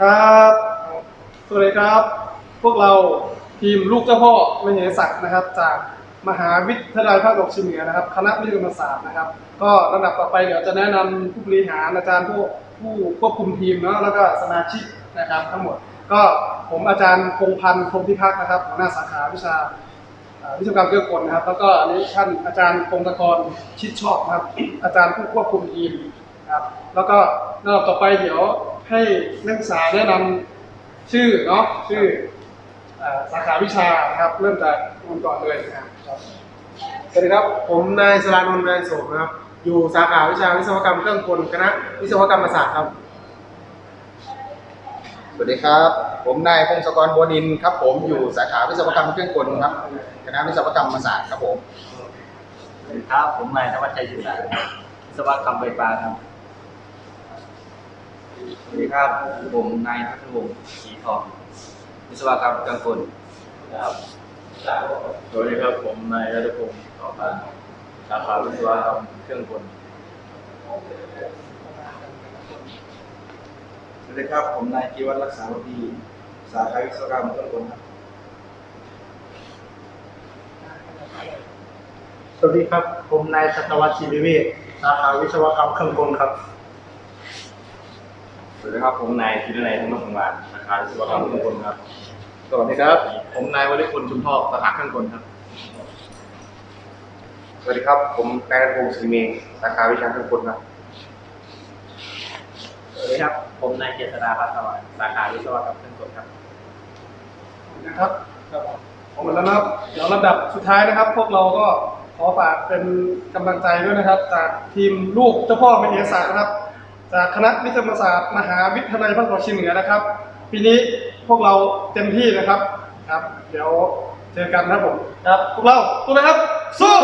ครับสวัสดีครับ พวกเราทีมลูกเจ้าพ่อมเหศักดิ์นะครับ จากมหาวิทยาลัยภาคตะวันออกเฉียงเหนือนะครับ คณะวิทยาศาสตร์นะครับ ก็ลำดับต่อไปเดี๋ยวจะแนะนำผู้บริหารอาจารย์ผู้ผู้ควบคุมทีมเนาะแล้วก็สมาชิกนะครับ ทั้งหมด ก็ผมอาจารย์พงพันธ์พรหมพิพัฒน์นะครับหัวหน้าสาขาวิชาอ่าวิศวกรรมเครื่องกลนะครับ แล้วก็อันนี้ท่านอาจารย์พงศกรชิดชอบนะครับ อาจารย์ผู้ควบคุมทีมนะครับแล้วก็ลำดับต่อไปเดี๋ยว ให้นักศึกษาแนะนำชื่อเนาะชื่ออ่าสาขาวิชานะครับ เริ่มจากคุณก่อนเลยนะครับสวัสดีครับ ผมนายสรานนท์นายโสมนะครับ อยู่สาขาวิชาวิศวกรรมเครื่องกลคณะวิศวกรรมศาสตร์ครับ สวัสดีครับ ผมนายพงศกรบัวนินทร์ครับ ผมอยู่สาขาวิศวกรรมเครื่องกลครับ คณะวิศวกรรมศาสตร์ครับผม สวัสดีครับ ผมนายธวัชชัยจุฬาครับวิศวกรรมไฟฟ้าครับ สวัสดีครับ ผมนายทัศวงศ์ศรีทองวิศวกรรมเครื่องกลครับสวัสดีครับ ผมนายรัตพงศ์ต่อพานสาขาวิศวกรรมเครื่องกลสวัสดีครับ ผมนายกีวัฒน์รักษาวดีสาขาวิศวกรรมเครื่องกลครับสวัสดีครับ ผมนายสัตวัฒน์ศิริเวชสาขาวิศวกรรมเครื่องกลครับส วัสดีครับผมนายธีรนัยธรรมสงวานสาขาวิศวกรรมเครื่องกลครับ สวัสดีครับ ผมนายวริคุณชุมทอกสาขาเครื่องกลครับ สวัสดีครับ ผมนายรัตพงศ์ศรีเมฆสาขาวิชาเครื่องกลครับ สวัสดีครับ ผมนายเจษฎาพัฒน์สวัสดิ์สาขาวิศวกรรมเครื่องกลครับนะครับครับผมหมดแล้วนะครับเดี๋ยวลำดับสุดท้ายนะครับ พวกเราก็ขอฝากเป็นกำลังใจด้วยนะครับ จากทีมลูกเจ้าพ่อมเหศักดิ์นะครับ จากคณะวิทยาศาสตร์มหาวิทยาลัยพระวันออกเฉียงเหนือนะครับ ปีนี้พวกเราเต็มที่นะครับครับ เดี๋ยวเจอกันนะครับผมครับพวกเราสู้นะครับสู้